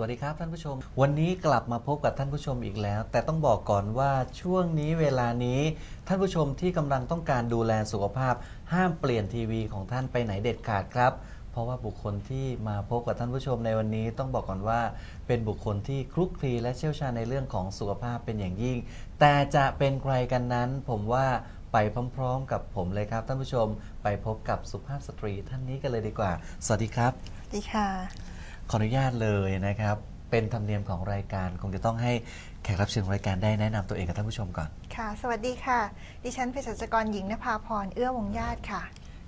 วัสดีครับท่านผู้ชม วันนี้กลับมาพบกับท่านผู้ชมอีกแล้ว แต่ต้องบอกก่อนว่าช่วงนี้เวลานี้ท่านผู้ชมที่กำลังต้องการดูแลสุขภาพ ห้ามเปลี่ยนทีวีของท่านไปไหนเด็ดขาดครับเพราะว่าบุคคลที่มาพบกับท่านผู้ชมในวันนี้ ต้องบอกก่อนว่าเป็นบุคคลที่คลุกคลีและเชี่ยวชาญในเรื่องของสุขภาพเป็นอย่างยิ่ง แต่จะเป็นใครกันนั้น ผมว่าไปพร้อม ๆ กับผมเลยครับท่านผู้ชม ไปพบกับสุภาพสตรีท่านนี้กันเลยดีกว่า สวัสดีครับ สวัสดีค่ะ ขออนุญาตเลยนะครับ เป็นธรรมเนียมของรายการ คงจะต้องให้แขกรับเชิญของรายการได้แนะนำตัวเองกับท่านผู้ชมก่อน ค่ะ สวัสดีค่ะ ดิฉันเภสัชกรหญิงนภาพร เอื้อวงญาติค่ะ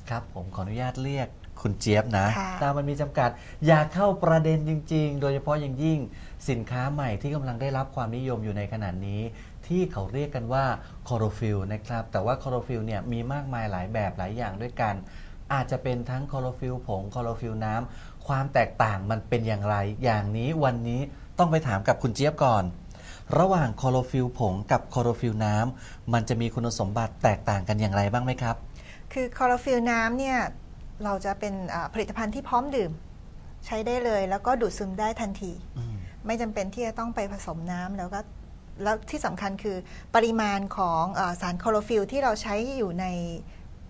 ครับ ผมขออนุญาตเรียกคุณเจี๊ยบนะ ค่ะ ตามมันมีจำกัด อยากเข้าประเด็นจริง ๆ โดยเฉพาะอย่างยิ่งสินค้าใหม่ที่กำลังได้รับความนิยมอยู่ในขณะนี้ ที่เขาเรียกกันว่าคอโรฟิลนะครับ แต่ว่าคอโรฟิลเนี่ยมีมากมายหลายแบบหลายอย่างด้วยกัน อาจจะเป็นทั้งคอโรฟิลผงคอโรฟิลน้ำ ความแตกต่างมันเป็นอย่างไร อย่างนี้วันนี้ต้องไปถามกับคุณเจี๊ยบก่อน ระหว่างคอโรฟิลผงกับคอโรฟิลน้ำมันจะมีคุณสมบัติแตกต่างกันอย่างไรบ้างไหมครับ คือคลอโรฟิลน้ำเนี่ยเราจะเป็นอ่าผลิตภัณฑ์ที่พร้อมดื่ม ใช้ได้เลยแล้วก็ดูดซึมได้ทันทีอืมไม่จำเป็นที่จะต้องไปผสมน้ำแล้วก็แล้วที่สำคัญคือปริมาณของอาสารคลอโรฟิลที่เราใช้อยู่ใน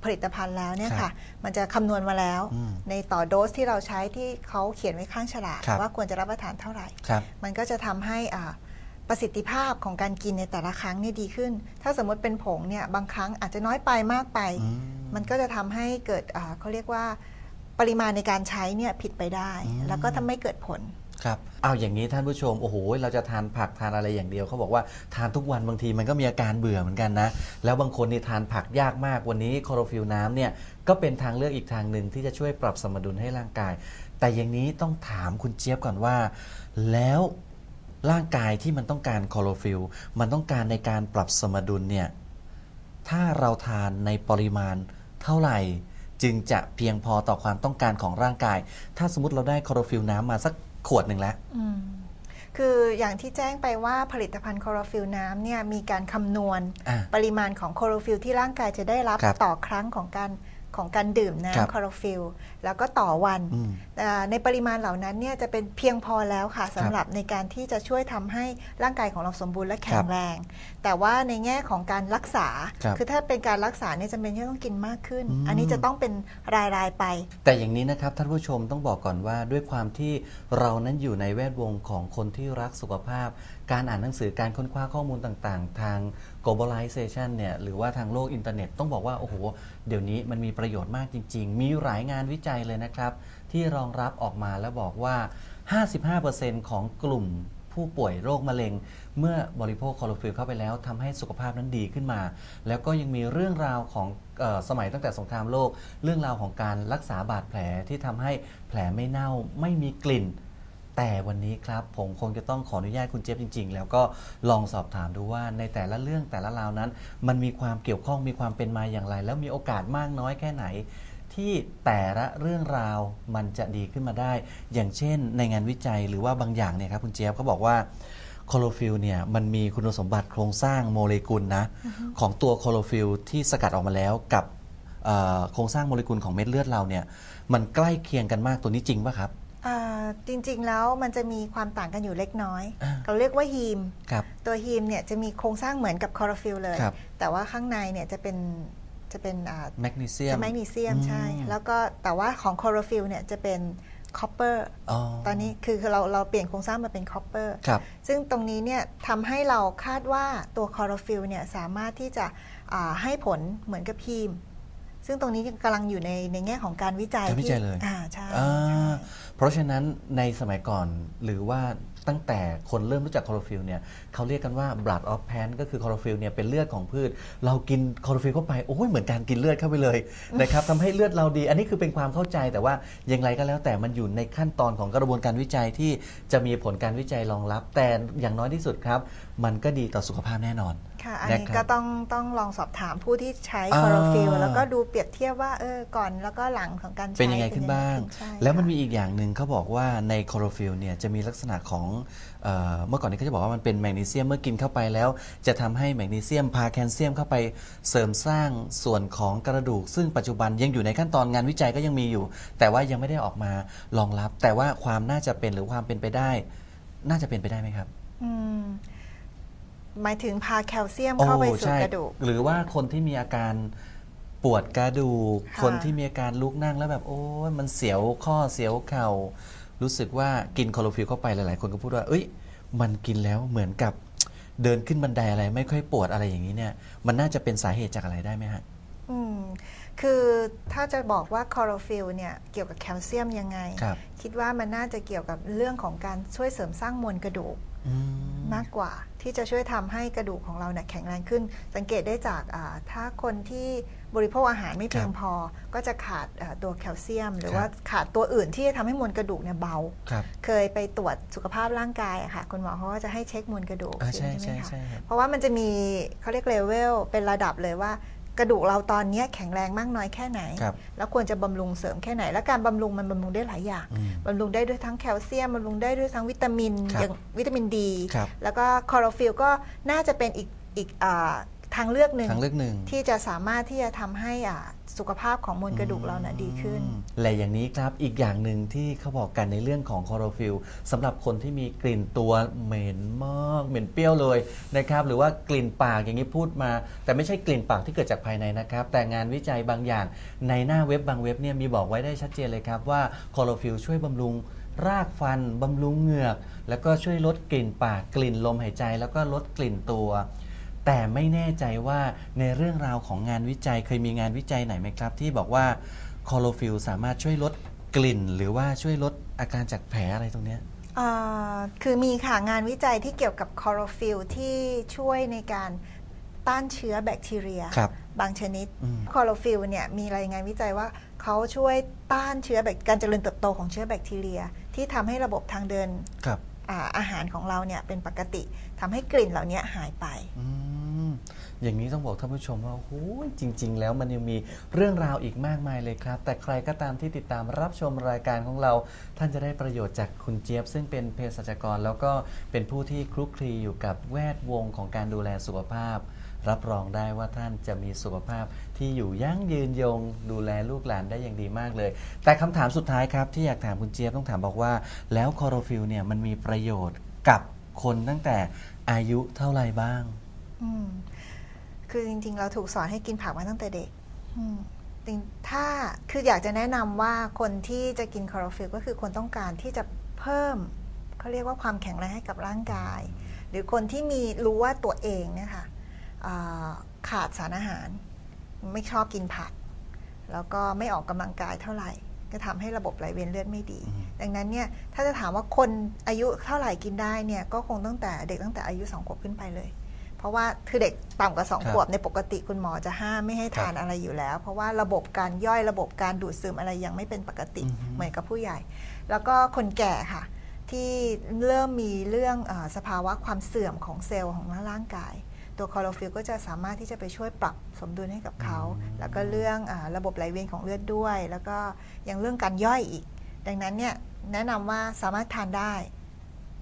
ผลิตภัณฑ์แล้วเนี่ยครัค่ะบมันจะคำนวณมาแล้วอืมในต่อโดสที่เราใช้ที่เขาเขียนไว้ข้างฉลากครับว่าควรจะรับประทานเท่าไหร่ครับมันก็จะทำให้อ่าประสิทธิภาพของการกินในแต่ละครั้งเนี่ยดีขึ้น ถ้าสมมติเป็นผงเนี่ยบางครั้งอาจจะน้อยไปมากไปอืมันก็จะทำให้เกิดอ่าเขาเรียกว่าปริมาณในการใช้เนี่ยผิดไปได้ แล้วก็ทำให้เกิดผล ครับเอาอย่างนี้ท่านผู้ชมโอ้โหเราจะทานผักทานอะไรอย่างเดียวเขาบอกว่าทานทุกวันบางทีมันก็มีอาการเบื่อเหมือนกันนะ แล้วบางคนนี่ทานผักยากมากวันนี้คอโรฟิลน้ำเนี่ยก็เป็นทางเลือกอีกทางหนึ่งที่จะช่วยปรับสมดุลให้ร่างกาย แต่อย่างนี้ต้องถามคุณเจี๊ยบก่อนว่า แล้วร่างกายที่มันต้องการคอโรฟิลมันต้องการในการปรับสมดุลเนี่ยถ้าเราทานในปริมาณเท่าไหร่จึงจะเพียงพอต่อความต้องการของร่างกาย ถ้าสมมติเราได้คอโรฟิลน้ำมาสัก ขวดหนึ่งแล้วอืมคืออย่างที่แจ้งไปว่าผลิตภัณฑ์คลอโรฟิลน้ำเนี่ยมีการคำนวณอ่าปริมาณของคลอโรฟิลที่ร่างกายจะได้รับครับต่อครั้งของการของการดื่มครับ น้ำคลอโรฟิลแล้วก็ต่อวัน อืม อ่าในปริมาณเหล่านั้นเนี่ยจะเป็นเพียงพอแล้วค่ะสำหรับในการที่จะช่วยทำให้ร่างกายของเราสมบูรณ์และแข็งแรง แต่ว่าในแง่ของการรักษาครับอถ้าเป็นการรักษาเนี่ยจำเป็นที่ต้องกินมากขึ้น อืม อันนี้จะต้องเป็นรายๆไป แต่อย่างนี้นะครับ ท่านผู้ชมต้องบอกก่อนว่าด้วยความที่เรานั้นอยู่ในแวดวงของคนที่รักสุขภาพ การอ่านหนังสือการค้นคว้าข้อมูลต่างๆ ทาง globalization เนี่ยหรือว่าทางโลกอินเทอร์เน็ตต้องบอกว่า โอ้โห เดี๋ยวนี้มันมีประโยชน์มากจริง ๆ มีหลายงานวิจัยเลยนะครับ ที่รองรับออกมาแล้วบอกว่า 55%ของกลุ่ม ผู้ป่วยโรคมะเร็ง เมื่อบริโภคคลอโรฟิลเข้าไปแล้วทำให้สุขภาพนั้นดีขึ้นมา แล้วก็ยังมีเรื่องราวของเออสมัยตั้งแต่สงครามโลก เรื่องราวของการรักษาบาดแผลที่ทำให้แผลไม่เน่าไม่มีกลิ่น แต่วันนี้ครับผมคงจะต้องขออนุญาตคุณเจี๊ยบจริง ๆ แล้วก็ลองสอบถามดูว่าในแต่ละเรื่องแต่ละราวนั้น มันมีความเกี่ยวข้องมีความเป็นมาอย่างไร แล้วมีโอกาสมากน้อยแค่ไหน ที่แต่ละเรื่องราวมันจะดีขึ้นมาได้ อย่างเช่น ในงานวิจัยหรือว่าบางอย่างเนี่ยครับคุณเจี๊ยบเขาบอกว่าคลอโรฟิลเนี่ยมันมีคุณสมบัติโครงสร้างโมเลกุลนะของตัวคลอโรฟิลที่สกัดออกมาแล้วกับเอ่อโครงสร้างโมเลกุลของเม็ดเลือดเราเนี่ยมันใกล้เคียงกันมากตัวนี้จริงป่ะครับอ่าจริงๆแล้วมันจะมีความต่างกันอยู่เล็กน้อยอ่าเราเรียกว่าฮีมครับตัวฮีมเนี่ยจะมีโครงสร้างเหมือนกับคลอโรฟิลเลยครับแต่ว่าข้างในเนี่ยจะเป็น จะเป็นอ่าแมกนีเซียมจะแมกนีเซียมอืมใช่ แล้วก็แต่ว่าของคลอโรฟิลเนี่ยจะเป็นคอปเปอร์อ๋อตอนนี้คือคือเราเราเปลี่ยนโครงสร้างมาเป็นคอปเปอร์ครับซึ่งตรงนี้เนี่ยทำให้เราคาดว่าตัวคลอโรฟิลเนี่ยสามารถที่จะอ่าให้ผลเหมือนกับฮีม ซึ่งตรงนี้กำลังอยู่ในในแง่ของการวิจัยการวิจัยเลยอ่าใช่อ่าใช่เพราะฉะนั้นในสมัยก่อนหรือว่า ตั้งแต่คนเริ่มรู้จักคลอโรฟิลเนี่ยเขาเรียกกันว่า blood of plant ก็คือคลอโรฟิลเนี่ยเป็นเลือดของพืช เรากินคลอโรฟิลเข้าไปโอ้ยเหมือนการกินเลือดเข้าไปเลยนะครับทำให้เลือดเราดี อันนี้คือเป็นความเข้าใจแต่ว่าอย่างไรก็แล้วแต่มันอยู่ในขั้นตอนของกระบวนการวิจัยที่จะมีผลการวิจัยรองรับ แต่อย่างน้อยที่สุดครับ มันก็ดีต่อสุขภาพแน่นอน ค่ะ อันนี้นะครับ ก็ต้องต้องลองสอบถามผู้ที่ใช้อ่าคลอโรฟิลแล้วก็ดูเปรียบเทียบว่าเออก่อนแล้วก็หลังของการใช้เป็นยังไงขึ้นบ้าง ใช่แล้วมันค่ะ มีอีกอย่างหนึ่งเขาบอกว่าในคลอโรฟิลเนี่ยจะมีลักษณะของเออเมื่อก่อนนี้เขาจะบอกว่ามันเป็นแมกนีเซียมเมื่อกินเข้าไปแล้ว จะทำให้แมกนีเซียมพาแคลเซียมเข้าไปเสริมสร้างส่วนของกระดูก ซึ่งปัจจุบันยังอยู่ในขั้นตอนงานวิจัยก็ยังมีอยู่ แต่ว่ายังไม่ได้ออกมารองรับ แต่ว่าความน่าจะเป็นหรือความเป็นไปได้ น่าจะเป็นไปได้ไหมครับ อืม หมายถึงพาแคลเซียมเข้าไปสู่ใช่กระดูก หรือว่าคนที่มีอาการปวดกระดูกค่ะคนที่มีอาการลุกนั่งแล้วแบบโอ้ยมันเสียวข้อเสียวเข่า รู้สึกว่ากินคลอโรฟิลเข้าไปหลาย ๆ คนก็พูดว่า เอ้ย มันกินแล้วเหมือนกับเดินขึ้นบันไดอะไรไม่ค่อยปวดอะไรอย่างนี้เนี่ย มันน่าจะเป็นสาเหตุจากอะไรได้ไหมฮะอืมคือถ้าจะบอกว่าคลอโรฟิลเนี่ยเกี่ยวกับแคลเซียมยังไงครับคิดว่ามันน่าจะเกี่ยวกับเรื่องของการช่วยเสริมสร้างมวลกระดูกอื มมากกว่า ที่จะช่วยทำให้กระดูกของเราเนี่ยแข็งแรงขึ้น สังเกตได้จากอ่าถ้าคนที่บริโภคอาหารไม่เพียงครับพอ ก็จะขาดอ่าตัวแคลเซียม หรือครับว่าขาดตัวอื่นที่จะทำให้มวลกระดูกเนี่ยเบาครับเคยไปตรวจสุขภาพร่างกายอะค่ะคุณหมอเขาก็จะให้เช็คมวลกระดูกอ่าใช่ไหมใช่คะใช่ครับเพราะว่ามันจะมีเขาเรียกเลเวลเป็นระดับเลยว่า กระดูกเราตอนเนี้ยแข็งแรงมากน้อยแค่ไหนครับแล้วควรจะบำรุงเสริมแค่ไหน และการบำรุงมันบำรุงได้หลายอย่างอืมบำรุงได้ด้วยทั้งแคลเซียมบำรุงได้ด้วยทั้งวิตามินครับอย่างวิตามินดีครับแล้วก็คลอโรฟิลก็น่าจะเป็นอีกอีกอาทางเลือกหนึ่งทางเลือกหนึ่งที่จะสามารถที่จะทำให้อ่า สุขภาพของมวลกระดูกเราน่ะดีขึ้นอืมและอย่างนี้ครับอีกอย่างหนึ่งที่เขาบอกกันในเรื่องของคลอโรฟิลสำหรับคนที่มีกลิ่นตัวเหม็นมากเหม็นเปรี้ยวเลยนะครับหรือว่ากลิ่นปากอย่างนี้พูดมา แต่ไม่ใช่กลิ่นปากที่เกิดจากภายในนะครับ แต่งานวิจัยบางอย่างในหน้าเว็บบางเว็บเนี่ยมีบอกไว้ได้ชัดเจนเลยครับว่าคลอโรฟิลช่วยบำรุงรากฟัน บำรุงเหงือก แล้วก็ช่วยลดกลิ่นปากกลิ่นลมหายใจ แล้วก็ลดกลิ่นตัว แต่ไม่แน่ใจว่าในเรื่องราวของงานวิจัยเคยมีงานวิจัยไหนไหมครับ ที่บอกว่าคลอโรฟิลสามารถช่วยลดกลิ่น หรือว่าช่วยลดอาการจากแผลอะไรตรงเนี้ย อ่าคือมีค่ะงานวิจัยที่เกี่ยวกับคลอโรฟิลที่ช่วยในการต้านเชื้อแบคทีเรียครับ บางชนิดอืม คลอโรฟิลเนี่ยมีรายงานวิจัยว่าเขาช่วยต้านเชื้อแบคการเจริญเติบโตของเชื้อแบคทีเรีย ที่ทำให้ระบบทางเดิน ครับ อาหารของเราเนี่ยเป็นปกติทำให้กลิ่นเหล่านี้หายไปอืมอย่างนี้ต้องบอกท่านผู้ชมว่าโอ้ยจริง ๆ แล้วมันยังมีเรื่องราวอีกมากมายเลยครับ แต่ใครก็ตามที่ติดตามรับชมรายการของเรา ท่านจะได้ประโยชน์จากคุณเจี๊ยบ ซึ่งเป็นเภสัชกร แล้วก็เป็นผู้ที่คลุกคลีอยู่กับแวดวงของการดูแลสุขภาพ รับรองได้ว่าท่านจะมีสุขภาพที่อยู่ยั่งยืนยง ดูแลลูกหลานได้อย่างดีมากเลย แต่คำถามสุดท้ายครับ ที่อยากถามคุณเจี๊ยบต้องถามบอกว่า แล้วคอโรฟิลเนี่ยมันมีประโยชน์กับคนตั้งแต่อายุเท่าไหร่บ้าง อืมคือจริง ๆ เราถูกสอนให้กินผักมาตั้งแต่เด็กอืมจริงถ้าคืออยากจะแนะนำว่าคนที่จะกินคอโรฟิลก็คือคนต้องการที่จะเพิ่มเขาเรียกว่าความแข็งแรงให้กับร่างกาย หรือคนที่มีรู้ว่าตัวเองเนี่ยค่ะ ขาดสารอาหาร ไม่ชอบกินผัก แล้วก็ไม่ออกกำลังกายเท่าไหร่ ก็ทำให้ระบบไหลเวียนเลือดไม่ดีอืมดังนั้นเนี่ยถ้าจะถามว่าคนอายุเท่าไหร่กินได้เนี่ยก็คงตั้งแต่เด็กตั้งแต่อายุสองขวบขึ้นไปเลย เพราะว่าคือเด็กต่ำกว่าสองครับขวบในปกติคุณหมอจะห้ามไม่ให้ทานครับอะไรอยู่แล้ว เพราะว่าระบบการย่อยระบบการดูดซึมอะไรยังไม่เป็นปกติอือฮึเหมือนกับผู้ใหญ่ แล้วก็คนแก่ค่ะที่เริ่มมีเรื่องเออสภาวะความเสื่อมของเซลล์ของร่างกาย ตัวคลอโรฟิลก็จะสามารถที่จะไปช่วยปรับสมดุลให้กับเขา แล้วก็เรื่องอาระบบไหลเวียนของเลือดด้วย แล้วก็ยังเรื่องการย่อยอีก ดังนั้นเนี่ยแนะนำว่าสามารถทานได้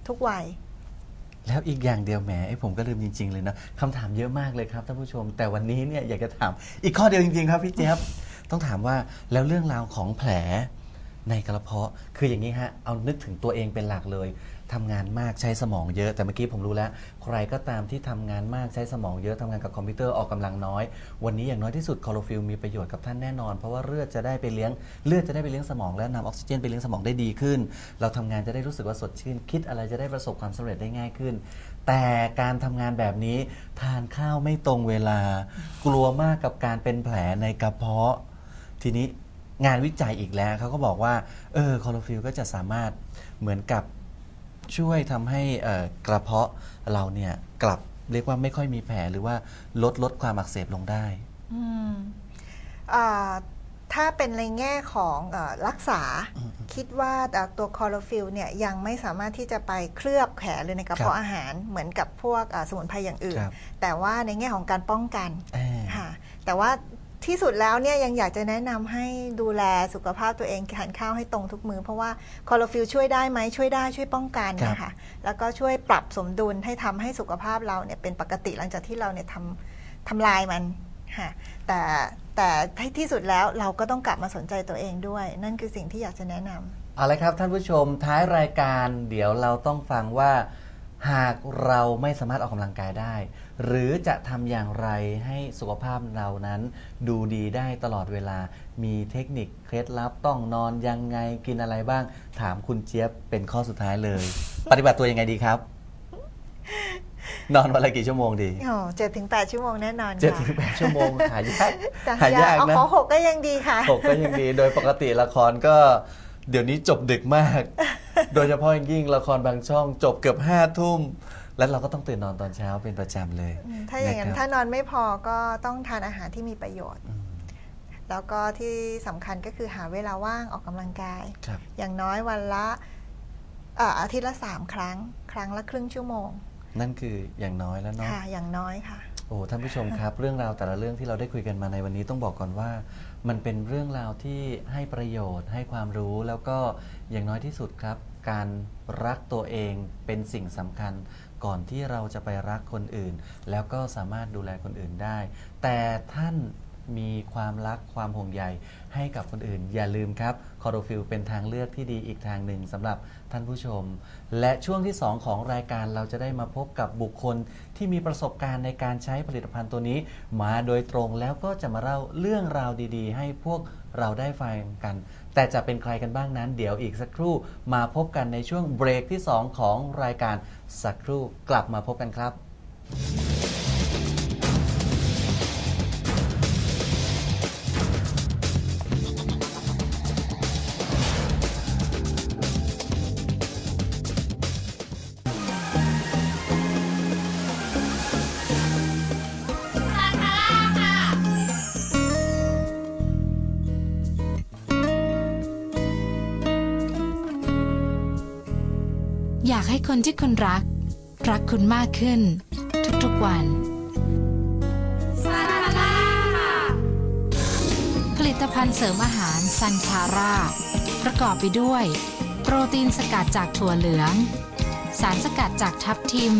ทุกวัยแล้วอีกอย่างเดียวแหมไอ้ผมก็ลืมจริง ๆ เลยนะคำถามเยอะมากเลยครับท่านผู้ชม แต่วันนี้เนี่ยอยากจะถามอีกข้อเดียวจริง ๆ ครับพี่เจี๊ยบต้องถามว่าแล้วเรื่องราวของแผลในกระเพาะคืออย่างนี้ฮะเอานึกถึงตัวเองเป็นหลักเลย ทำงานมากใช้สมองเยอะแต่เมื่อกี้ผมรู้แล้ว ใครก็ตามที่ทำงานมากใช้สมองเยอะทำงานกับคอมพิวเตอร์ออกกำลังน้อย วันนี้อย่างน้อยที่สุดคลอโรฟิลมีประโยชน์กับท่านแน่นอน เพราะว่าเลือดจะได้ไปเลี้ยงเลือดจะได้ไปเลี้ยงสมองและนำออกซิเจนไปเลี้ยงสมองได้ดีขึ้น เราทำงานจะได้รู้สึกว่าสดชื่น คิดอะไรจะได้ประสบความสำเร็จได้ง่ายขึ้น แต่การทำงานแบบนี้ ทานข้าวไม่ตรงเวลา กลัวมากกับการเป็นแผลในกระเพาะ ทีนี้งานวิจัยอีกแล้วเขาก็บอกว่าเออคลอโรฟิลก็จะสามารถเหมือนกับ ช่วยทำให้เอ่อกระเพาะเราเนี่ยกลับเรียกว่าไม่ค่อยมีแผลหรือว่าลดลดความอักเสบลงได้ อืมอ่าถ้าเป็นในแง่ของเออรักษา อืมคิดว่าเอ่อตัวคลอโรฟิลเนี่ยยังไม่สามารถที่จะไปเคลือบแผลหรือในกระเพาะครับอาหารเหมือนกับพวกอ่าสมุนไพรอย่างอื่น ครับแต่ว่าในแง่ของการป้องกันเอ่อค่ะแต่ว่า ที่สุดแล้วเนี่ยยังอยากจะแนะนำให้ดูแลสุขภาพตัวเองทานข้าวให้ตรงทุกมือเพราะว่าคลอโรฟิลช่วยได้ไหมช่วยได้ช่วยป้องกันครับนะคะแล้วก็ช่วยปรับสมดุลให้ทำให้สุขภาพเราเนี่ยเป็นปกติหลังจากที่เราเนี่ยทำทำลายมันค่ะแต่แต่ที่สุดแล้วเราก็ต้องกลับมาสนใจตัวเองด้วย นั่นคือสิ่งที่อยากจะแนะนำเอาละครับท่านผู้ชมท้ายรายการเดี๋ยวเราต้องฟังว่า หากเราไม่สามารถออกกำลังกายได้ หรือจะทำอย่างไรให้สุขภาพเรานั้น ดูดีได้ตลอดเวลา มีเทคนิคเคล็ดลับต้องนอนยังไงกินอะไรบ้าง ถามคุณเจี๊ยบเป็นข้อสุดท้ายเลย ปฏิบัติตัวยังไงดีครับ นอนวันละกี่ชั่วโมงดีโอ้เจ็ดถึงแปดชั่วโมงแน่นอนเจ็ดค่ะถึงแปดชั่วโมงหายากแต่หายากเอานะขอหกก็ยังดีค่ะหกก็ยังดี โดยปกติละครก็เดี๋ยวนี้จบดึกมาก โดยเฉพาะอย่างยิ่งละครบางช่องจบเกือบห้าทุ่ม แล้วเราก็ต้องตื่นนอนตอนเช้าเป็นประจำเลย อืมถ้าอย่างนั้ะนครับ ถ้านอนไม่พอก็ต้องทานอาหารที่มีประโยชน์ อืมแล้วก็ที่สำคัญก็คือหาเวลาว่างออกกำลังกาย ครับอย่างน้อยวันละเอ่ออาทิตย์ละสามครั้ง ครั้งละครึ่งชั่วโมงนั่นคืออย่างน้อยแล้วเนาะ ค่ะ อย่างน้อยค่ะ โอ้ท่านผู้ชมครับ เรื่องราวแต่ละเรื่องที่เราได้คุยกันมาในวันนี้ต้องบอกก่อนว่า มันเป็นเรื่องราวที่ให้ประโยชน์ ให้ความรู้แล้วก็อย่างน้อยที่สุดครับ การรักตัวเองเป็นสิ่งสำคัญ ก่อนที่เราจะไปรักคนอื่น แล้วก็สามารถดูแลคนอื่นได้ แต่ท่านมีความรักความห่วงใยให้กับคนอื่น อย่าลืมครับคอโรฟิลเป็นทางเลือกที่ดีอีกทางหนึ่งสำหรับท่านผู้ชม และช่วงที่ 2 ของรายการเราจะได้มาพบกับบุคคลที่มีประสบการณ์ในการใช้ผลิตภัณฑ์ตัวนี้ มาโดยตรงแล้วก็จะมาเล่าเรื่องราวดี ๆ ให้พวก เราได้ฟังกัน แต่จะเป็นใครกันบ้างนั้น เดี๋ยวอีกสักครู่มาพบกันในช่วงเบรกที่ 2 ของรายการสักครู่กลับมาพบกันครับ อยากให้คนที่คุณรัก รักคุณมากขึ้น ทุกๆวันผลิตภัณฑ์เสริมอาหารซันคาร่าประกอบไปด้วย โปรตีนสกัดจากถั่วเหลือง สารสกัดจากทับทิม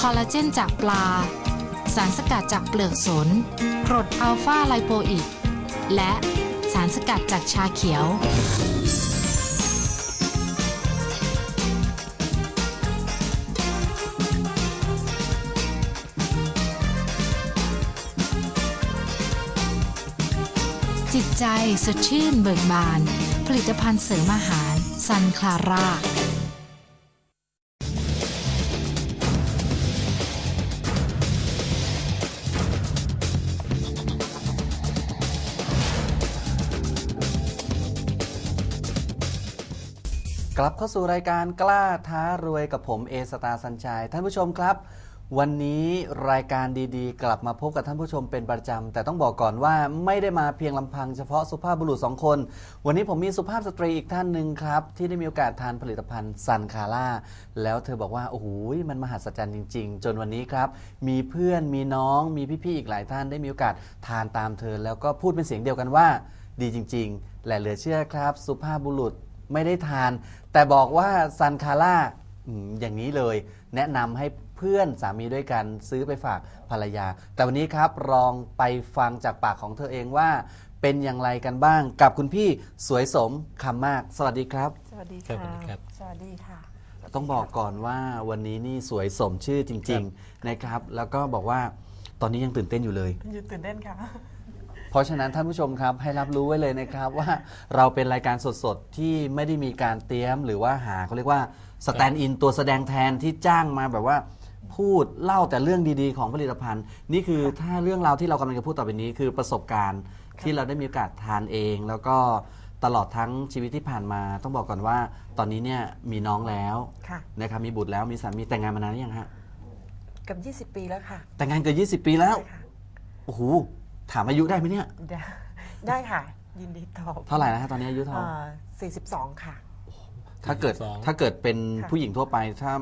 คอลลาเจนจากปลา สารสกัดจากเปลือกสนกรดอัลฟาไลโปอิก และสารสกัดจากชาเขียว ใจสดชื่นเบิกบาน ผลิตภัณฑ์เสริมอาหารซันคลาร่ากลับเข้าสู่รายการกล้าท้ารวยกับผมเอสตาสัญชัยท่านผู้ชมครับ วันนี้รายการดีๆ กลับมาพบกับท่านผู้ชมเป็นประจำ แต่ต้องบอกก่อนว่าไม่ได้มาเพียงลำพังเฉพาะสุภาพบุรุษสองคน วันนี้ผมมีสุภาพสตรีอีกท่านหนึ่งครับ ที่ได้มีโอกาสทานผลิตภัณฑ์ซันคาร่าแล้วเธอบอกว่า โอ้โหมันมหัศจรรย์จริง ๆ จนวันนี้ครับ มีเพื่อนมีน้องมีพี่ๆอีกหลายท่านได้มีโอกาสทานตามเธอ แล้วก็พูดเป็นเสียงเดียวกันว่า ดีจริง ๆ และเหลือเชื่อครับ สุภาพบุรุษไม่ได้ทาน แต่บอกว่าซันคาร่าอืมอย่างนี้เลย แนะนำให้ เพื่อนสามีด้วยกันซื้อไปฝากภรรยา แต่วันนี้ครับลองไปฟังจากปากของเธอเองว่า เป็นอย่างไรกันบ้างกับคุณพี่สวยสมคำมาก สวัสดีครับ สวัสดีครัค่ะบครับ สวัสดีค่ะ ต้องบอกก่อนว่าวันนี้นี่สวยสมชื่อจริง ๆนะครับ แล้วก็บอกว่าตอนนี้ยังตื่นเต้นอยู่เลยยืนตื่นเต้นค่ะ เพราะฉะนั้นท่านผู้ชมครับให้รับรู้ไว้เลยนะครับว่าเราเป็นรายการสดๆ ที่ไม่ได้มีการเตรียมหรือว่าหาเขาเรียกว่าสแตนด์อินตัวแสดงแทนที่จ้างมาแบบว่า พูดเล่าแต่เรื่องดีๆ ของผลิตภัณฑ์ นี่คือถ้าเรื่องราวที่เรากำลังจะพูดต่อไปนี้ คือประสบการณ์ที่เราได้มีโอกาสทานเอง แล้วก็ตลอดทั้งชีวิตที่ผ่านมา ต้องบอกก่อนว่า ตอนนี้เนี่ยมีน้องแล้วค่ะ นะครับมีบุตรแล้วมีสามีแต่งงานมานานหรือยังฮะเกับ 20 ปีแล้วค่ะแต่งงานเกิน20 ปีแล้วใช่ค่ะโอ้โหถามอายุได้ไหมเนี่ยได้ได้ค่ะ ยินดีตอบเท่าไหร่นะฮะตอนนี้อายุเท่าไหร่อ่า42 ค่ะ ถ้าเกิด42 ถ้าเกิดเป็นค่ะ ผู้หญิงทั่วไปถ้า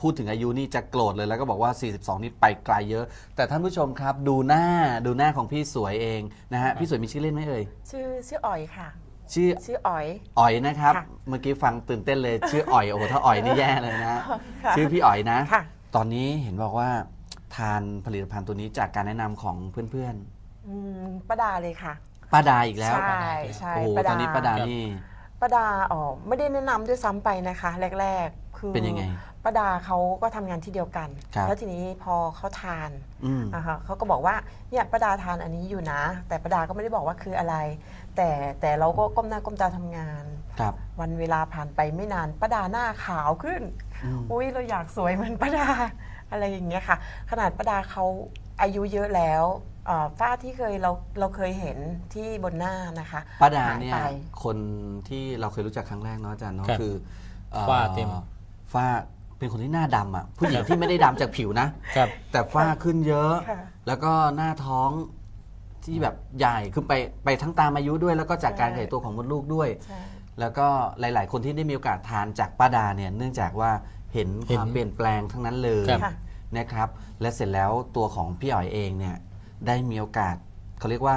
พูดถึงอายุนี่จะโกรธเลยแล้วก็บอกว่า 42 นี่ไปไกลเยอะ แต่ท่านผู้ชมครับ ดูหน้าดูหน้าของพี่สวยเองนะฮะพี่สวยมีชื่อเล่นไหมเอ่ยชื่อชื่ออ๋อยค่ะ ชื่อชื่ออ๋อย อ๋อยนะครับ ค่ะเมื่อกี้ฟังตื่นเต้นเลย ชื่ออ๋อยโอ้โหถ้าอ๋อยนี่แย่เลยนะค่ะ ชื่อพี่อ๋อยนะ ค่ะ ตอนนี้เห็นบอกว่าทานผลิตภัณฑ์ตัวนี้จากการแนะนำของเพื่อนอืมป้าดาเลยค่ะ ๆป้าดาอีกแล้วใช่ใช่โอ้โหป้าตดาอนนี้ป้าดานี่ป้าดาอ๋อไม่ได้แนะนำด้วยซ้ำไปนะคะ แรกๆ คือเป็นยังไงป้าดาเขาก็ทำงานที่เดียวกัน ครับ แล้วทีนี้พอเขาทานอืม นะคะเขาก็บอกว่าเนี่ยป้าดาทานอันนี้อยู่นะ แต่ป้าดาก็ไม่ได้บอกว่าคืออะไร แต่แต่เราก็ก้มหน้าก้มตาทำงาน ครับวันเวลาผ่านไปไม่นานป้าดาหน้าขาวขึ้น อืม อุ้ยเราอยากสวยเหมือนป้าดา อะไรอย่างเงี้ยค่ะ ขนาดป้าดาเขาอายุเยอะแล้วเอ่อฝ้าที่เคยเราเราเคยเห็นที่บนหน้านะคะป้าดาหยเนี่ยไปคนที่เราเคยรู้จักครั้งแรกเนาะอาจารย์เนาะครับคืออ่อฝ้าเต็ม ฝ้าเป็นคนที่หน้าดำอะผู้หญิงที่ไม่ได้ดำจากผิวนะ ครับ แต่ฝ้าขึ้นเยอะ ค่ะ แล้วก็หน้าท้องที่แบบใหญ่คือไปไปทั้งตามอายุด้วย แล้วก็จากการใช่ขยายตัวของมดลูกด้วย ใช่ แล้วก็หลาย ๆ คนที่ได้มีโอกาสทานจากป้าดาเนี่ยเนื่องจากว่าเห็นคเห็นวามเปลี่ยนแปลงทั้งนั้นเลยครับ ค่ะนะครับ และเสร็จแล้วตัวของพี่อ๋อยเองเนี่ยได้มีโอกาสเขาเรียกว่า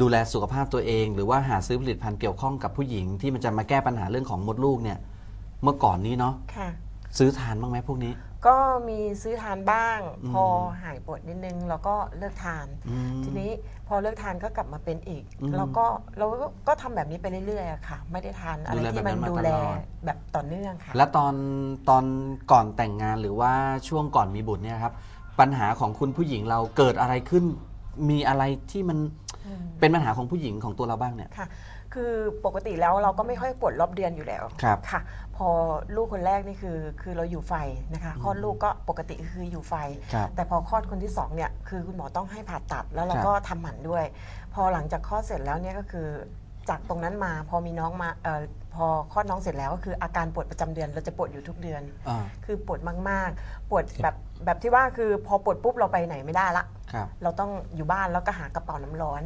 ดูแลสุขภาพตัวเอง หรือว่าหาซื้อผลิตภัณฑ์เกี่ยวข้องกับผู้หญิงที่มันจะมาแก้ปัญหาเรื่องของมดลูกเนี่ย เมื่อก่อนนี้เนาะค่ะ ซื้อทานบ้างไหมพวกนี้ ก็มีซื้อทานบ้าง อืม พอหายปวดนิดนึงแล้วก็เลิกทาน อืม ทีนี้พอเลิกทานก็กลับมาเป็นอีกอืมแล้วก็เราก็ก็ทำแบบนี้ไปเรื่อยๆอะค่ะ ไม่ได้ทานอะไรดูแลที่มันแบบนั้นมาดูตแลลอด แบบต่อเนื่องค่ะ แล้วตอนตอนก่อนแต่งงานหรือว่าช่วงก่อนมีบุตรเนี่ยครับ ปัญหาของคุณผู้หญิงเราเกิดอะไรขึ้น มีอะไรที่มันอืม เป็นปัญหาของผู้หญิงของตัวเราบ้างเนี่ย ค่ะ คือปกติแล้วเราก็ไม่ค่อยปวดรอบเดือนอยู่แล้วครับค่ะ พอลูกคนแรกนี่คือคือเราอยู่ไฟนะคะคลอดลูกก็ปกติคืออยู่ไฟ ครับแต่พอคลอดคนที่สองเนี่ยคือคุณหมอต้องให้ผ่าตัดแล้วเราครับก็ทำหมันด้วย พอหลังจากคลอดเสร็จแล้วเนี่ยก็คือ จากตรงนั้นมาพอมีน้องมาเอ่อพอคลอดน้องเสร็จแล้วก็คืออาการปวดประจำเดือนเราจะปวดอยู่ทุกเดือน อ่าคือปวดมากๆ ปวดแบบแบบที่ว่าคือพอปวดปุ๊บเราไปไหนไม่ได้ละ ครับ เราต้องอยู่บ้านแล้วก็หากระเป๋าน้ำร้อน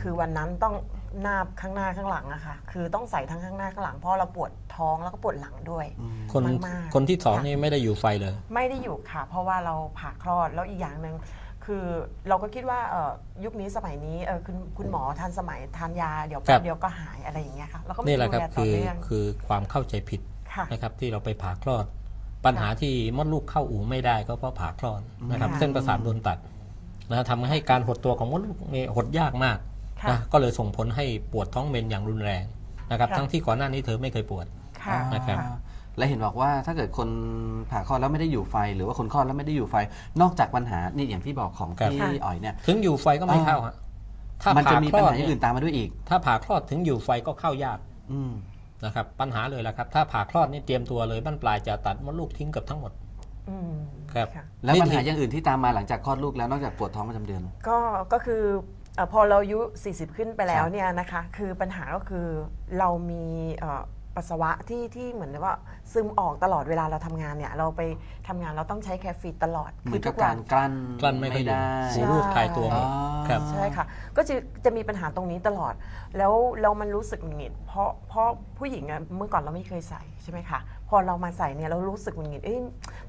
คือวันนั้นต้อง หน้าข้างหน้าข้างหลังอะค่ะ คือต้องใส่ทั้งข้างหน้าข้างหลังเพราะเราปวดท้องแล้วก็ปวดหลังด้วย คนมากๆ คนที่สองค่ะนี่ไม่ได้อยู่ไฟเลย ไม่ได้อยู่ค่ะ เพราะว่าเราผ่าคลอดแล้วอีกอย่างหนึ่งคือเราก็คิดว่าเอ่อยุคนี้สมัยนี้เออคุณคุณหมอทันสมัยทานยาเดี๋ยวครัแป๊บบ เดียวก็หายอะไรอย่างเงี้ยค่ะแล้วก็ไม่นี่แหละดูครับแลต่อคือเนื่องคือความเข้าใจผิดค่ะ นะครับที่เราไปผ่าคลอด ปัญหาที่มดลูกเข้าอู่ไม่ได้ก็เพราะผ่าคลอดนะครับค่ะ เส้นประสาทโดนตัดนะทำให้การหดตัวของมดลูกนี่หดยากมากค่ะ นะก็เลยส่งผลให้ปวดท้องเมนอย่างรุนแรงนะครับค่ะ ทั้งที่ก่อนหน้านี้เธอไม่เคยปวด ค่ะนะครับอ่าและเห็นบอกว่าถ้าเกิดคนผ่าคลอดแล้วไม่ได้อยู่ไฟ หรือว่าคนคลอดแล้วไม่ได้อยู่ไฟ นอกจากปัญหานี่อย่างที่บอกของครับ พี่ค่ะอ๋อยเนี่ย ถึงอยู่ไฟก็ไม่อ่าเข้าฮะถ้ามันจะผ่ามีคลปัญอดหาอเนี่ย่างอื่นยตามมาด้วยอีก ถ้าผ่าคลอดถึงอยู่ไฟก็เข้ายากอืมนะครับปัญหาเลยละครับ ถ้าผ่าคลอดนี่เตรียมตัวเลยบ้านปลายจะตัดมดลูกทิ้งเกับทั้งหมด อืมครับค่ะแล้วนี่ปัญหาคืออย่างอื่นที่ตามมาหลังจากคลอดลูกแล้วนอกจากปวดท้องประจำเดือน ก็ ก็คือ เอ่อพอเราอายุ 40 ขึ้นไปแล้ควรับเนี่ยนะคะคือปัญหาก็คือเรามีเอ่อปัสสาวะที่ที่เหมือนว่าซึมออกตลอดเวลาเราทำงานเนี่ยเราไปทำงานเราต้องใช้แคฟฟีนตลอดเหมืคืออนทุกับกวักานรกลั้นกลั้นไม่ค่อยอยู่ได้หูรูดคลายตัวหมดอ๋อ ครับ ใช่ค่ะ ก็จะจะมีปัญหาตรงนี้ตลอด แล้วแล้วมันรู้สึกหงุดหงิดเพราะเพราะผู้หญิงอะเมื่อก่อนเราไม่เคยใส่ใช่ไหมคะ พอเรามาใส่เนี่ยเรารู้สึกหงุดหงิดเอ้ย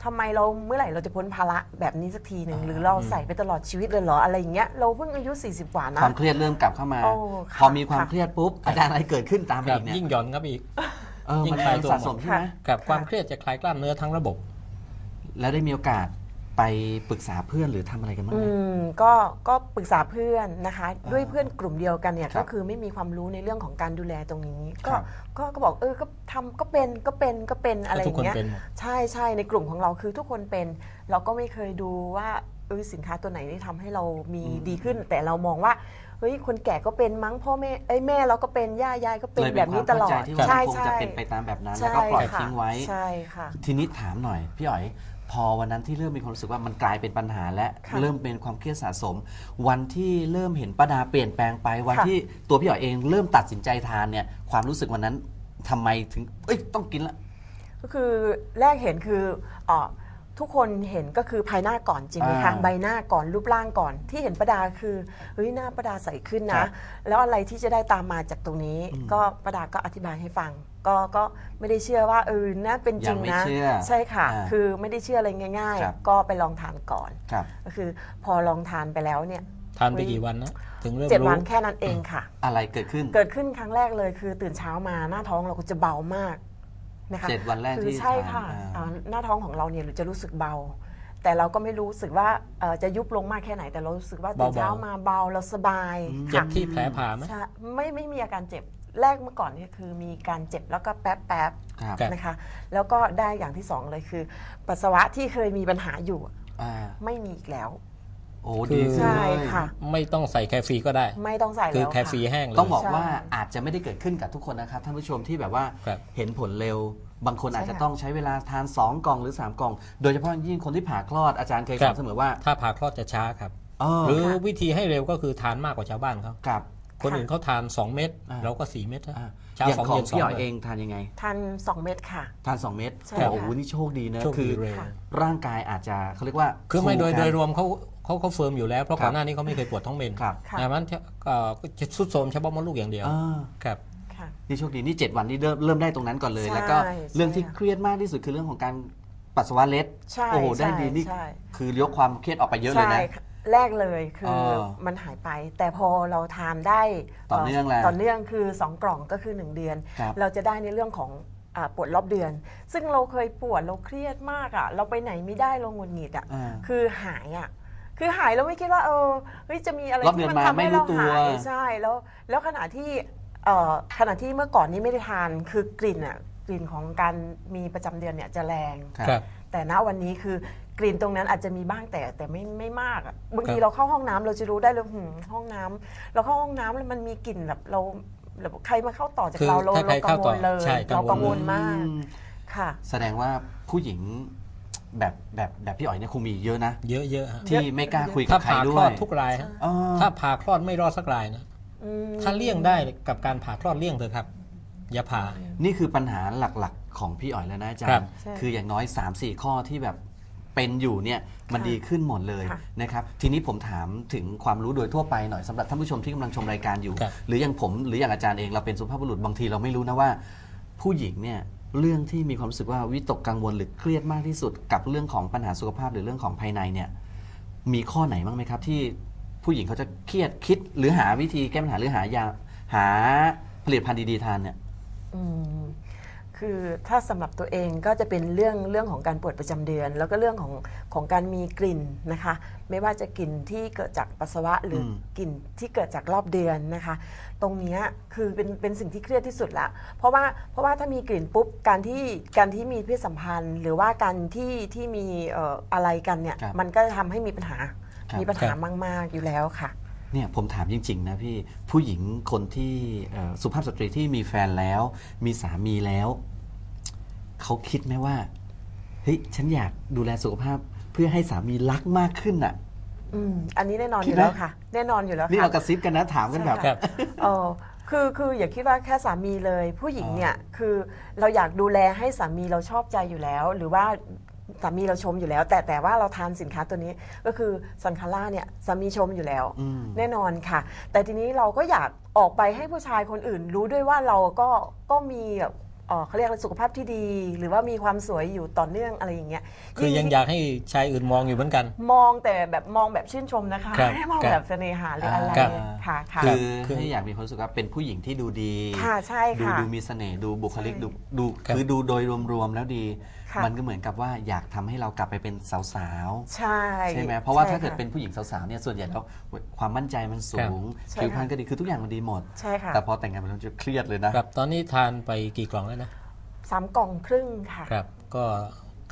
ทำไมเราเมื่อไหร่เราจะพ้นภาระแบบนี้สักทีหนึ่งหรือเราใส่ไปตลอดชีวิตเลยเหรออะไรอย่างเงี้ยเราเพิ่งอายุ 40 กว่านะ ความเครียดเริ่มกลับเข้ามา โอ้ค่ะ พอมีความค่ะเครียดปุ๊บอาการอะไรเกิดขึ้นตามมาครัอีบกเนี่ยยิ่งหย่อนครับอีก เออยิ่งมันคลายตัว สะสมใช่ไหมกับค่ะความเครียดจะคลายกล้ามเนื้อทั้งระบบ แล้วได้มีโอกาส ไปปรึกษาเพื่อนหรือทำอะไรกันบ้างอืไหมมก็ก็ปรึกษาเพื่อนนะคะด้วยเพื่อนกลุ่มเดียวกันเนี่ยครับก็คือไม่มีความรู้ในเรื่องของการดูแลตรงนี้ คก็รับ ก็ก็บอกเออก็ทำก็เป็นก็เป็นก็เป็นอะไรอทุกย่างคนเงี้ยเป็นหมด ใช่ใช่ในกลุ่มของเราคือทุกคนเป็น เราก็ไม่เคยดูว่าเออสินค้าตัวไหนที่ทำให้เรามีดีขึ้น แต่เรามองว่าเฮ้ยคนแก่ก็เป็นมั้งพ่อแม่ไอ้ยแม่เราก็เป็นย่ายายก็เป็นเลยแบบนี้ตลอเป็ดนความเข้าใจที่ว่าใช่มันคงใช่จะเป็นไปตามแบบนั้นใช่แล้วก็ปล่อยค่ะทิ้งไว้ ใช่ค่ะ ทีนี้ถามหน่อย พี่อ๋อย พอวันนั้นที่เริ่มมีความรู้สึกว่ามันกลายเป็นปัญหาและค่ะเริ่มเป็นความเครียดสะสม วันที่เริ่มเห็นป้าดาเปลี่ยนแปลงไป วันค่ะ ที่ตัวพี่อ๋อยเองเริ่มตัดสินใจทานเนี่ยความรู้สึกวันนั้นทำไมถึงเอ้ยต้องกินละ ก็คือแรกเห็นคือเออ ทุกคนเห็นก็คือภายหน้าก่อนจริงไหมคะอ่าใบหน้าก่อนรูปร่างก่อน ที่เห็นประดาคือเฮ้ยหน้าประดาใสขึ้นครันะ บแล้วอะไรที่จะได้ตามมาจากตรงนี้ อืมก็ประดาก็อธิบายให้ฟัง ก็ก็ไม่ได้เชื่อว่าเออน่าเป็นจริงยังไม่นะเชื่อใช่ค่ะ อ่าคือไม่ได้เชื่ออะไรง่าย ครับ ๆ ก็ไปลองทานก่อน ครับ ก็คือพอลองทานไปแล้วเนี่ยทานไปกี่วันนะถึงเริ่มเจ็ดรู้ วันแค่นั้นเองค่ะ อะไรเกิดขึ้น เกิดขึ้นครั้งแรกเลยคือตื่นเช้ามาหน้าท้องเราก็จะเบามาก นะคะเจ็ดวันแรกคือที่ใช่ทานค่ะอ่า อ่าหน้าท้องของเราเนี่ยจะรู้สึกเบา แต่เราก็ไม่รู้สึกว่าเอ่อจะยุบลงมากแค่ไหน แต่เรารู้สึกว่าตื่นเบาๆเช้ามาเบาเราสบายเจ็บค่ะที่แผลผ่าไหม ใช่ไม่ไม่มีอาการเจ็บแรกเมื่อก่อนเนี่ยคือมีการเจ็บแล้วก็แป๊บแป๊บๆครับครับนะคะ แล้วก็ได้อย่างที่สองเลยคือ ปัสสาวะที่เคยมีปัญหาอยู่อะอ่า ไม่มีอีกแล้ว โอ้คือดีขึ้นใช่เลยค่ะ ไม่ต้องใส่แคฟีก็ได้ ไม่ต้องใส่คือแล้วแคฟีค่ะแห้งเลย ต้องบอกใช่ว่าอาจจะไม่ได้เกิดขึ้นกับทุกคนนะครับท่านผู้ชมที่แบบว่าครับ เห็นผลเร็ว บางคนอาจจะใช่ค่ะต้องใช้เวลาทาน 2 กล่องหรือ 3 กล่อง โดยเฉพาะยิ่งคนที่ผ่าคลอดอาจารย์เคยสอนเสมอว่าถ้าผ่าคลอดจะช้าครับ เออหรือวิธีให้เร็วก็คือทานมากกว่าชาวบ้านเขากับ คนอื่นเขาทาน 2 เม็ดอ่า เราก็ 4 เม็ดนะอ่าเช้าอย่างสองของเย็นสองพี่อ๋อยเลยเองทานยังไง ทาน2เม็ดค่ะ ทาน 2 เม็ดใช่โอ้โหค่ะนี่โชคดีนะโชคคืดีอเร็วค่ะร่างกายอาจจะเขาเรียกว่าคือไม่โดยกันโดยรวมเขา เขาเขาเฟิร์มอยู่แล้วเพราะครับก่อนหน้านี้เขาไม่เคยปวดท้องเมนครับค่ะ ดังนั้นเอ่อก็จะสุดโทรมเฉพาะมดลูกอย่างเดียวอ่าครับ ค่ะ นี่โชคดีนี่ 7 วันนี่เริ่มเริ่มได้ตรงนั้นก่อนเลย ใช่แล้วก็เรื่องที่ใช่ค่ะเครียดมากที่สุดคือเรื่องของการปัสสาวะเล็ด ใช่โอ้โหได้ใช่ดีนี่ใช่คือยกความเครียดออกไปเยอะเลยใช่นะค่ะแรกเลยคือออมันหายไป แต่พอเราทานได้ต่อเนื่องแล้ว ต่อเนื่องคือ 2 กล่องก็คือ 1 เดือน ครับเราจะได้ในเรื่องของอาปวดรอบเดือน ซึ่งเราเคยปวดเราเครียดมากอะ่ะ เราไปไหนไม่ได้เราหงุดหงิดอะ่ะ อ่า คือหายอะ่ะ คือหายเราไม่คิดว่าเออเฮ้ยจะมีอะไรรอบเดืที่อนมันมาทำไม่ให้รู้เราตัว หายใช่แล้วแล้วขณะที่เอ่อขณะที่เมื่อก่อนนี้ไม่ได้ทานคือกลิ่นอะ่ะกลิ่นของการมีประจำเดือนเนี่ยจะแรง ครับ ครับ แต่ณวันนี้คือกลิ่นตรงนั้นอาจจะมีบ้างแต่แต่ไม่ไม่มากอะบางทีครับ เราเข้าห้องน้ำเราจะรู้ได้เลยหืมห้องน้ำเราเข้าห้องน้ำแล้วมันมีกลิ่นแบบเราแบบใครมาเข้าต่อจากคือเราเราถ้าใครเรากัเข้างวต่อลเลยใช่กัเรางวลกังวลมากอืมค่ะ แสดงว่าผู้หญิง แบบแบบแบบพี่อ๋อยเนี่ยคงมีเยอะนะ เยอะๆฮะที่ไม่กล้าคุยกัถ้าบใครผ่าด้คลวอยดทุกรายฮะอ๋อถ้าผ่าคลอดไม่รอดสักรายนะอืมถ้าเลี่ยงได้กับการผ่าคลอดเลี่ยงเถอะครับ อย่าผ่า นี่คือปัญหาหลักๆ ของพี่อ๋อยแล้วนะอาจาครัรบย์ ใช่คืออย่างน้อย 3-4 ข้อที่แบบเป็นอยู่เนี่ยมันค่ะดีขึ้นหมดเลยค่ะ นะครับทีนี้ผมถามถึงความรู้โดยทั่วไปหน่อยสำหรับท่านผู้ชมที่กำลังชมรายการอยู่ ครับ หรืออย่างผมหรืออย่างอาจารย์เองเราเป็นสุภาพบุรุษบางทีเราไม่รู้นะว่า ผู้หญิงเนี่ย เรื่องที่มีความรู้สึกว่าวิตกกังวลหรือเครียดมากที่สุด กับเรื่องของปัญหาสุขภาพหรือเรื่องของภายในเนี่ยมีข้อไหนบ้างไหมครับที่ผู้หญิงเขาจะเครียดคิดหรือหาวิธีแก้ปัญหาหรือหายาหาผลิตภัณฑ์ดีๆทานเนี่ย อืม คือถ้าสำหรับตัวเองก็จะเป็นเรื่องเรื่องของการปวดประจำเดือน แล้วก็เรื่องของของการมีกลิ่นนะคะ ไม่ว่าจะกลิ่นที่เกิดจากปัสสาวะหรืออมกลิ่นที่เกิดจากรอบเดือนนะคะ ตรงเนี้ยคือเป็นเป็นสิ่งที่เครียดที่สุดละเพราะว่าเพราะว่าถ้ามีกลิ่นปุ๊บการที่การที่มีเพศสัมพันธ์ หรือว่าการที่ที่มีเอ่ออะไรกันเนี่ยครับมันก็จะทำให้มีปัญหาครับมีปัญหาครับมาก ๆอยู่แล้วค่ะเนี่ยผมถามจริง ๆ นะพี่ผู้หญิงคนที่เอ่อสุภาพสตรีที่มีแฟนแล้ว มีสามีแล้ว เขาคิดไหมว่าเฮ้ยฉันอยากดูแลสุขภาพเพื่อให้สามีรักมากขึ้นน่ะ อืมอันนี้แน่นอนอคิดยู่ไหมแล้วค่ะ แน่นอนอยู่แล้วนี่ค่ะเรากระซิบกันนะถามกันแบบใช่ครับ เออคือคืออย่าคิดว่าแค่สามีเลย ผู้หญิงเนี่ยคือเราอยากดูแลให้สามีเราชอบใจอยู่แล้ว หรือว่าสามีเราชมอยู่แล้ว แต่แต่ว่าเราทานสินค้าตัวนี้ก็คือซันคาร่าเนี่ยสามีชมอยู่แล้ว อืม แน่นอนค่ะ แต่ทีนี้เราก็อยากออกไปให้ผู้ชายคนอื่นรู้ด้วยว่าเราก็ก็มีแบบ เอ่อเขาเรียกอะไรสุขภาพที่ดี หรือว่ามีความสวยอยู่ต่อเนื่องอะไรอย่างเงี้ยคือยังอยากให้ชายอื่นมองอยู่เหมือนกัน มองแต่แบบมองแบบชื่นชมนะคะครับไม่ได้มองครับแบบเสน่หาหรืออะไรครับ ค่ะค่ะคือคือให้อยากมีความรู้สึกว่าเป็นผู้หญิงที่ดูดี ค่ะใช่ดูค่ะ ดูมีเสน่ห์ดูบุคลิกใช่ดูดูครับ คือดูโดยรวมๆแล้วดีค่ะ มันก็เหมือนกับว่าอยากทำให้เรากลับไปเป็นสาวใช่ๆใช่ไหมเพราะว่าถ้าเกิดใช่ค่เป็นผู้หญิงสาวๆเนี่ยส่วนใหญ่แล้วความมั่นใจมันสูงใช่ผิวพรรณค่ะก็ดีคือทุกอย่างมันดีหมด ใช่ค่ะแต่พอแต่งงานไปแล้วจะเครียดเลยนะครับตอนนี้ทานไปกี่กล่องแล้วนะสามกล่องครึ่งค่ะครับก็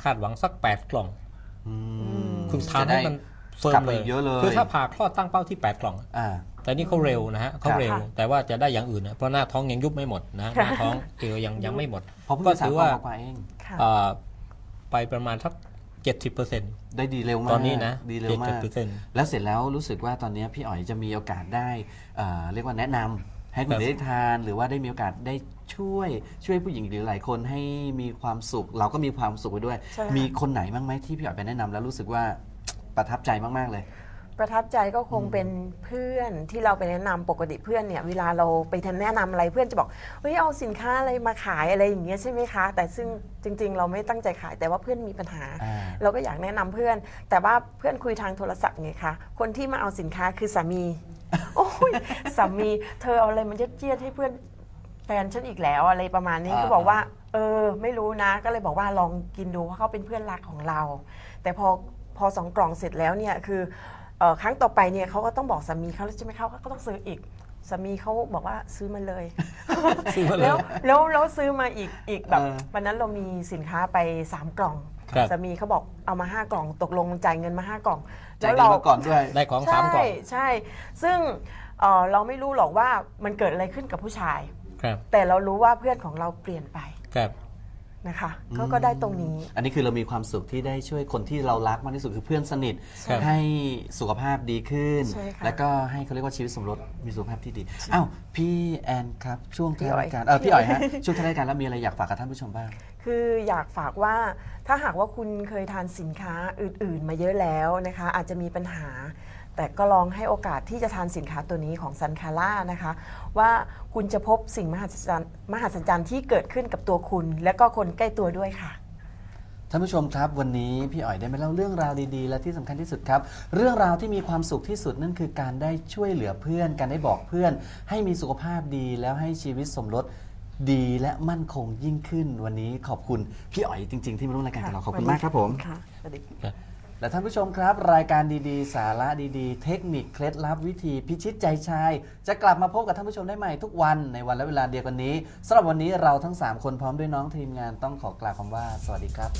คาดหวังสัก 8 กล่องอืมคือทานให้มันเฟิร์กลัมบไปเลยอีกเยอะเลยคือถ้าผ่าคลอดตั้งเป้าที่ 8 กล่องอ่าแต่นี่เขาเร็วนะฮะเขาเร็วค่ะแต่ว่าจะได้อย่างอื่นนะเพราะหน้าท้องยังยุบไม่หมดนะหน้าท้องเอวยังยังไม่หมดเพราะเพิ่งก็จะสามถือข้อว่ากว่าเองค่ะเอ่อ ไปประมาณสักเจ็ดสิบเปอร์เซ็นต์ได้ดีเร็วมากตอนนี้นะดีเร็วมาก 70%แล้วเสร็จแล้วรู้สึกว่าตอนนี้พี่อ๋อยจะมีโอกาสได้เอ่อเรียกว่าแนะนำให้คุณครับได้ทานหรือว่าได้มีโอกาสได้ช่วยช่วยผู้หญิงหรือหลายคนให้มีความสุข เราก็มีความสุขไปด้วย ใช่ค่ะ มีคนไหนบ้างไหมที่พี่อ๋อยไปแนะนำแล้วรู้สึกว่าประทับใจมากๆเลย ประทับใจก็คงเป็นเพื่อนที่เราไปแนะนำปกติเพื่อนเนี่ยเวลาเราไปทำแนะนำอะไรเพื่อนจะบอกเฮ้ยเอาสินค้าอะไรมาขายอะไรอย่างเงี้ยใช่ไหมคะ แต่ซึ่งจริง ๆ เราไม่ตั้งใจขายแต่ว่าเพื่อนมีปัญหา อ่า เราก็อยากแนะนำเพื่อน แต่ว่าเพื่อนคุยทางโทรศัพท์ไงคะคนที่มาเอาสินค้าคือสามี โอ้ยสามีเธอเอาอะไรมันเจียดๆให้เพื่อนแฟนฉันอีกแล้วอะไรประมาณนี้อ่า ก็บอกว่า เออ ไม่รู้นะ ก็เลยบอกว่าลองกินดูเพราะเขาเป็นเพื่อนรักของเรา แต่พอพอสองกล่องเสร็จแล้วเนี่ยคือ เอ่อครั้งต่อไปเนี่ยเขาก็ต้องบอกสามีเขาแล้วใช่ไหมเขาก็ต้องซื้ออีกสามีเขาบอกว่าซื้อมาเลย ซื้อมาเลยแล้วแล้วแล้วซื้อมาอีกอีกแบบเออวันนั้นเรามีสินค้าไป 3 กล่องครับ สามีเขาบอกเอามา 5 กล่อง ตกลงจ่ายเงินมา 5 กล่องจ่ายเงินมาก่อนด้วย ได้ของสามกล่องใช่ใช่ ซึ่งเอ่อเราไม่รู้หรอกว่ามันเกิดอะไรขึ้นกับผู้ชาย ครับแต่เรารู้ว่าเพื่อนของเราเปลี่ยนไป ครับ นะคะเขาก็ได้ตรงนี้ อันนี้คือเรามีความสุขที่ได้ช่วยคนที่เรารักมากที่สุดคือเพื่อนสนิทครับให้สุขภาพดีขึ้นใช่ค่ะแล้วก็ให้เขาเรียกว่าชีวิตสมรสมีสุขภาพที่ดีอ้าวพี่แอนครับช่วงพี่ท้ายอ๋อยรายการเออพี่อ๋อยฮะช่วงท้ายรายการแล้วมีอะไรอยากฝากกับท่านผู้ชมบ้างคืออยากฝากว่าถ้าหากว่าคุณเคยทานสินค้าอื่น ๆ มาเยอะแล้วนะคะ อาจจะมีปัญหา แต่ก็ลองให้โอกาสที่จะทานสินค้าตัวนี้ของซันคาร่านะคะ ว่าคุณจะพบสิ่งมหัศจรรย์มหัศจรรย์ที่เกิดขึ้นกับตัวคุณ และก็คนใกล้ตัวด้วยค่ะ ท่านผู้ชมครับ วันนี้พี่อ๋อยได้มาเล่าเรื่องราวดีๆ และที่สำคัญที่สุดครับ เรื่องราวที่มีความสุขที่สุดนั่นคือการได้ช่วยเหลือเพื่อน การได้บอกเพื่อน ให้มีสุขภาพดีแล้วให้ชีวิตสมรสดีและมั่นคงยิ่งขึ้น วันนี้ขอบคุณพี่อ๋อยจริง ๆ ที่มาร่วมรายการกับเราขอบคุณมากครับผม ค่ะ สวัสดี และท่านผู้ชมครับ รายการดีๆ สาระดีๆ เทคนิคเคล็ดลับวิธีพิชิตใจชาย จะกลับมาพบกับท่านผู้ชมได้ใหม่ทุกวันในวันและเวลาเดียวกันนี้สำหรับวันนี้เราทั้ง 3 คนพร้อมด้วยน้องทีมงานต้องขอกล่าวคำว่า สวัสดีครับ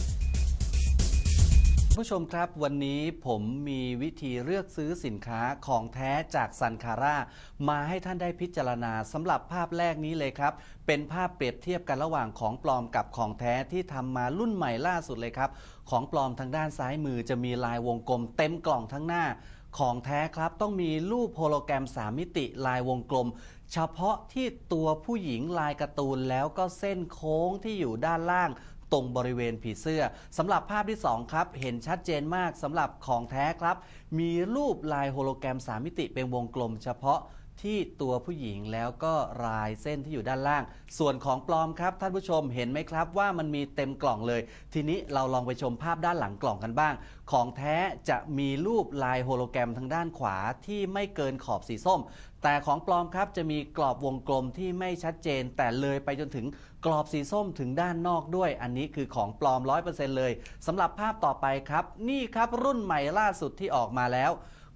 ผู้ชมครับวันนี้ผมมีวิธีเลือกซื้อสินค้าของแท้จากซันคาร่ามาให้ท่านได้พิจารณาสำหรับภาพแรกนี้เลยครับ เป็นภาพเปรียบเทียบกันระหว่างของปลอมกับของแท้ที่ทำมารุ่นใหม่ล่าสุดเลยครับ ของปลอมทางด้านซ้ายมือจะมีลายวงกลมเต็มกล่องทั้งหน้า ของแท้ครับต้องมีรูปโฮโลแกรม 3 มิติลายวงกลม เฉพาะที่ตัวผู้หญิงลายการ์ตูนแล้วก็เส้นโค้งที่อยู่ด้านล่างตรงบริเวณผีเสื้อสำหรับภาพที่ 2 ครับ เห็นชัดเจนมากสำหรับของแท้ครับ มีรูปลายโฮโลแกรม 3 มิติเป็นวงกลมเฉพาะ ที่ตัวผู้หญิงแล้วก็ลายเส้นที่อยู่ด้านล่าง ส่วนของปลอมครับท่านผู้ชมเห็นไหมครับว่ามันมีเต็มกล่องเลย ทีนี้เราลองไปชมภาพด้านหลังกล่องกันบ้าง ของแท้จะมีรูปลายโฮโลแกรมทางด้านขวาที่ไม่เกินขอบสีส้ม แต่ของปลอมครับจะมีกรอบวงกลมที่ไม่ชัดเจน แต่เลยไปจนถึงกรอบสีส้มถึงด้านนอกด้วย อันนี้คือของปลอม 100%เลยสำหรับภาพต่อไปครับ นี่ครับรุ่นใหม่ล่าสุดที่ออกมาแล้ว